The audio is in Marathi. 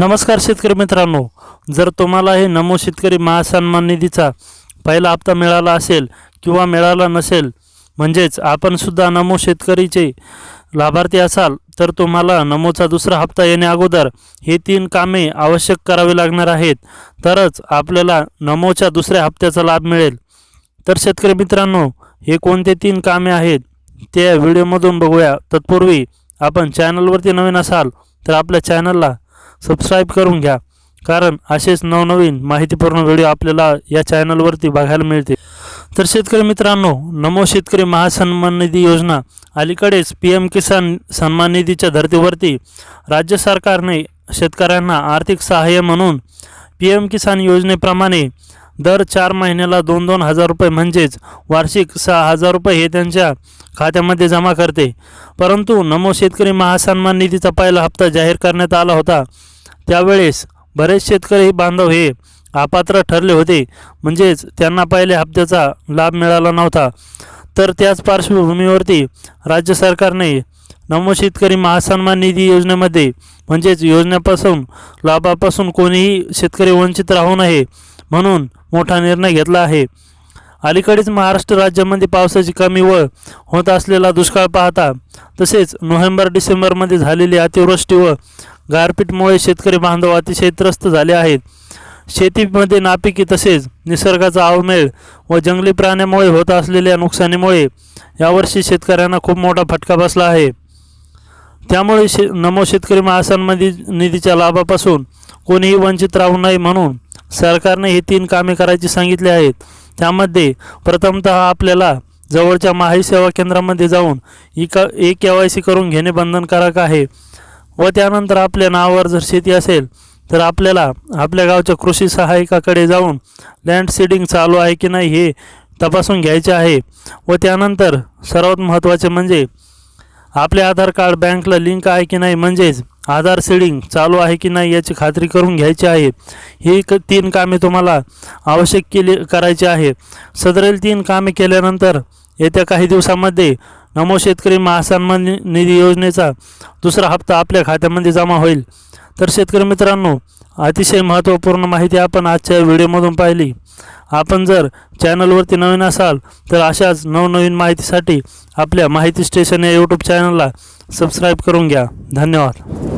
नमस्कार शेतकरी मित्रांनो जर तुम्हाला हे नमो शेतकरी महासन्मान निधीचा पहिला हप्ता मिळाला असेल किंवा मिळाला नसेल म्हणजेच आपणसुद्धा नमो शेतकरीचे लाभार्थी असाल तर तुम्हाला नमोचा दुसरा हप्ता येण्या अगोदर हे तीन कामे आवश्यक करावी लागणार आहेत. तरच आपल्याला नमोच्या दुसऱ्या हप्त्याचा लाभ मिळेल. तर शेतकरी मित्रांनो हे कोणते तीन कामे आहेत ते व्हिडिओमधून बघूया. तत्पूर्वी आपण चॅनलवरती नवीन असाल तर आपल्या चॅनलला सबस्क्राईब करून घ्या. कारण असेच नवनवीन माहितीपूर्ण व्हिडिओ आपल्याला या चॅनलवरती बघायला मिळते तर शेतकरी मित्रांनो नमो शेतकरी महासन्मान निधी योजना अलीकडेच पी एम किसान सन्मान निधीच्या धर्तीवरती राज्य सरकारने शेतकऱ्यांना आर्थिक सहाय्य म्हणून पी एम किसान योजनेप्रमाणे दर चार महिन्याला दोन दोन हजार रुपये म्हणजेच वार्षिक सहा हजार रुपये हे त्यांच्या खात्यामध्ये जमा करते. परंतु नमो शेतकरी महासन्मान निधीचा पहिला हप्ता जाहीर करण्यात आला होता. त्यावेळेस बरेच शेतकरी बांधव हे अपात्र ठरले होते. म्हणजेच त्यांना पहिल्या हप्त्याचा लाभ मिळाला नव्हता. तर त्याच पार्श्वभूमीवरती राज्य सरकारने नमो शेतकरी महासन्मान निधी योजनेमध्ये म्हणजेच योजनेपासून लाभापासून कोणीही शेतकरी वंचित राहू नये म्हणून मोठा निर्णय घेतला आहे. अलीकडेच महाराष्ट्र राज्यामध्ये पावसाची कमी व होत असलेला दुष्काळ पाहता तसेच नोव्हेंबर डिसेंबरमध्ये झालेली अतिवृष्टी व गारपीटमुळे शेतकरी बांधव अतिशय त्रस्त झाले आहेत. शेतीमध्ये नापिकी तसेच निसर्गाचा अवमेळ व जंगली प्राण्यामुळे होत असलेल्या नुकसानीमुळे यावर्षी शेतकऱ्यांना खूप मोठा फटका बसला आहे. त्यामुळे शे नमो शेतकरी महासन्मान निधीच्या लाभापासून कोणीही वंचित राहू नये म्हणून सरकारने ही तीन कामे करायची सांगितली आहेत. त्यामध्ये प्रथमतः आपल्याला जवळच्या माही सेवा केंद्रामध्ये जाऊन ई का ए के वाय सी करून घेणे बंधनकारक आहे. व त्यानंतर आपल्या नावावर जर शेती असेल तर आपल्याला आपल्या गावच्या कृषी सहाय्यकाकडे जाऊन लँड सीडिंग चालू आहे की नाही हे तपासून घ्यायचे आहे. व त्यानंतर सर्वात महत्त्वाचे म्हणजे आपले आधार कार्ड बँकला लिंक आहे की नाही म्हणजेच आधार सीडिंग चालू आहे की नाही याची खात्री करून घ्यायची आहे. ही क तीन कामे तुम्हाला आवश्यक केली करायची आहे. सदरेल तीन कामे केल्यानंतर येत्या काही दिवसामध्ये नमो शेतकरी महासन्मान निधी योजनेचा दुसरा हप्ता आपल्या खात्यामध्ये जमा होईल. तर शेतकरी मित्रांनो अतिशय महत्त्वपूर्ण माहिती आपण आजच्या व्हिडिओमधून पाहिली. आपण जर चॅनलवरती नवीन असाल तर अशाच नवनवीन माहितीसाठी आपल्या माहिती स्टेशन या यूट्यूब चॅनलला सबस्क्राईब करून घ्या. धन्यवाद.